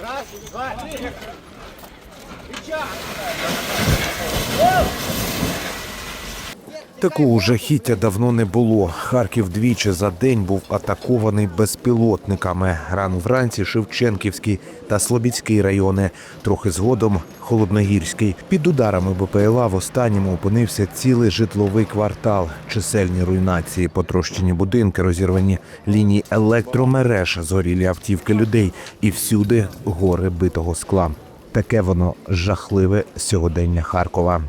Раз, два, три. Печатка. Такого жахіття давно не було. Харків двічі за день був атакований безпілотниками. Рано вранці Шевченківський та Слобідський райони. Трохи згодом Холодногірський. Під ударами БПЛА в останньому опинився цілий житловий квартал. Чисельні руйнації, потрощені будинки, розірвані лінії електромереж, згорілі автівки людей і всюди гори битого скла. Таке воно жахливе сьогодення Харкова.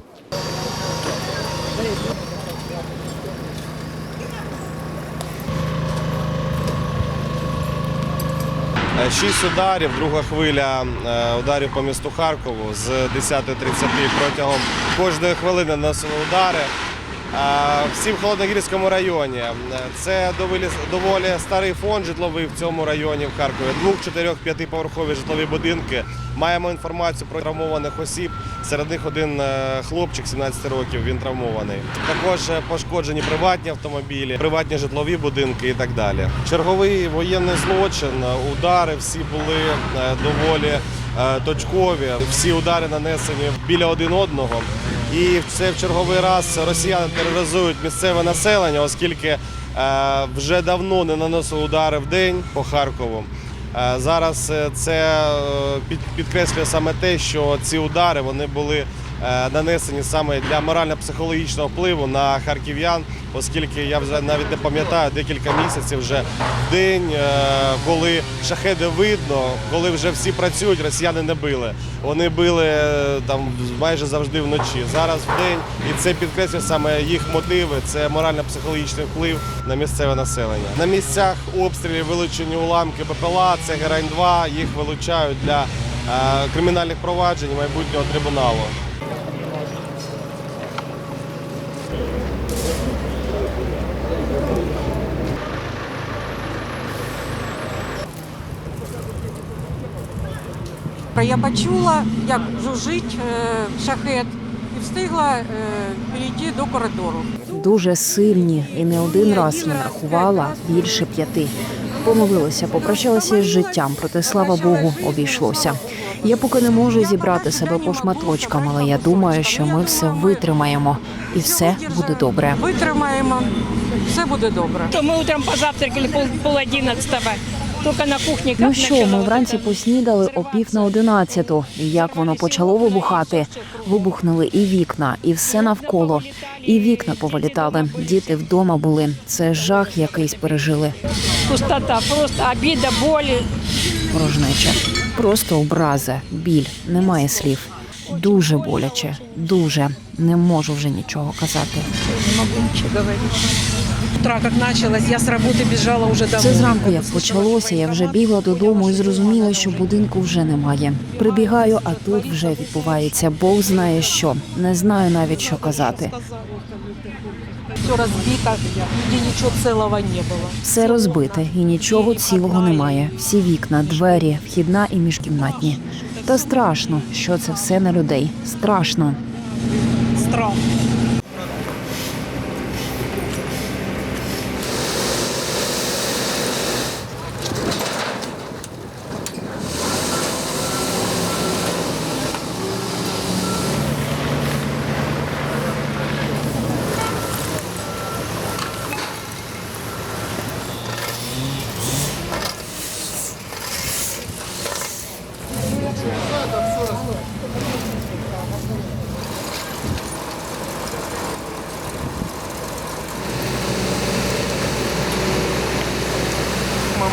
Шість ударів, друга хвиля е, ударів по місту Харкову з 10.30 протягом кожної хвилини наносили удари. Всім Всі в Холодногірському районі. Е, Це доволі старий фонд житловий в цьому районі в Харкові. Двох, чотирьох, п'ятиповерхові житлові будинки. Маємо інформацію про травмованих осіб. Серед них один е, хлопчик 17 років, він травмований. Також е, пошкоджені приватні автомобілі, приватні житлові будинки і так далі. Черговий воєнний злочин, удари всі були е, доволі точкові. Всі удари нанесені біля один одного. І це в черговий раз росіяни тероризують місцеве населення, оскільки вже давно не наносили удари в день по Харкову. Е, Зараз е, це е, під- підкреслює саме те, що ці удари вони були нанесені саме для морально-психологічного впливу на харків'ян, оскільки я вже навіть не пам'ятаю декілька місяців вже в день, е, коли шахеди видно, коли вже всі працюють, росіяни не били. Вони били е, там майже завжди вночі. Зараз в день, і це підкреслює саме їх мотиви. Це морально-психологічний вплив на місцеве населення. На місцях обстрілів вилучені уламки БПЛА, це герань 2 Їх вилучають для е, кримінальних проваджень майбутнього трибуналу. Я почула, як жужжить е, шахет, і встигла е, перейти до коридору. Дуже сильні, і не один раз я рахувала більше п'яти. Помолилася, попрощалася з життям, проте слава Богу, обійшлося. Я поки не можу зібрати себе по шматочкам, але я думаю, що ми все витримаємо, і все буде добре. Витримаємо, все буде добре. То мы утром позавтракали пол, одиннадцатого. Только на кухне как Ну що, ми вранці поснідали о пів на одинадцяту. І як воно почало вибухати? Вибухнули і вікна, і все навколо. І вікна повилітали. Діти вдома були. Це жах якийсь пережили. пустота, просто обида, боль. Порожнеча. Просто образи, біль, немає слів. Дуже боляче, дуже не можу вже нічого казати. Не ничего говорить. утра, как началось, я с работы бежала уже домой. Це зранку, як почалося, я вже бігла додому і зрозуміла, що будинку вже немає. Прибігаю, а тут вже відбувається. Бог знає що. Не знаю навіть що казати. Все разбито, нигде нічого цілого не було. Все розбите і нічого цілого немає. Всі вікна, двері, вхідна і міжкімнатні. Та страшно, що це все на людей. Страшно. Страх. Ми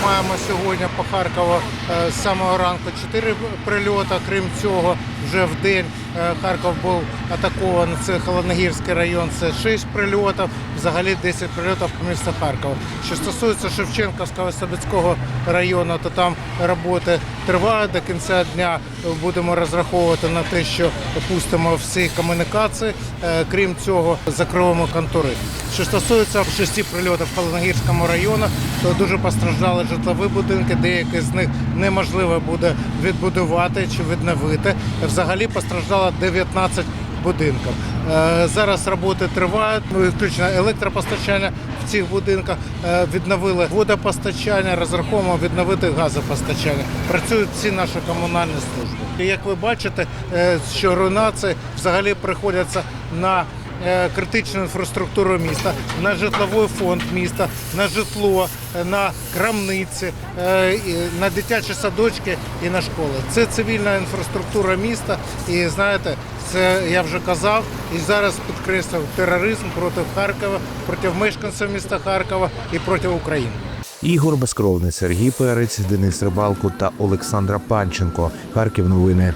маємо сьогодні по Харкову е, з самого ранку 4 прильоти. Крім цього, вже в день е, Харків був атакований. Це Холодногірський район, це 6 прильотів, взагалі 10 прильотів по місту Харкова. Що стосується Шевченківського Слобідського району, то там роботи тривають до кінця дня. Будемо розраховувати на те, що пустимо всі комунікації. Е, Крім цього, закриємо контури. Що стосується шести прильотів в Холодногірському районі, то дуже постраждали житлові будинки. Деякі з них неможливо буде відбудувати чи відновити. Взагалі постраждало 19 будинків. Е, Зараз роботи тривають, ну, включно електропостачання в цих будинках, е, відновили водопостачання, розраховуємо відновити газопостачання. Працюють всі наші комунальні служби. І як ви бачите, е, що руйнації взагалі приходяться на критичну інфраструктуру міста, на житловий фонд міста, на житло, е, на крамниці, е, на дитячі садочки і на школи. Це цивільна інфраструктура міста. І знаєте, це я вже казав, і зараз підкреслив тероризм проти Харкова, проти мешканців міста Харкова і проти України. Ігор Безкровний, Сергій Перець, Денис Рибалко та Олександра Панченко. Харків новини.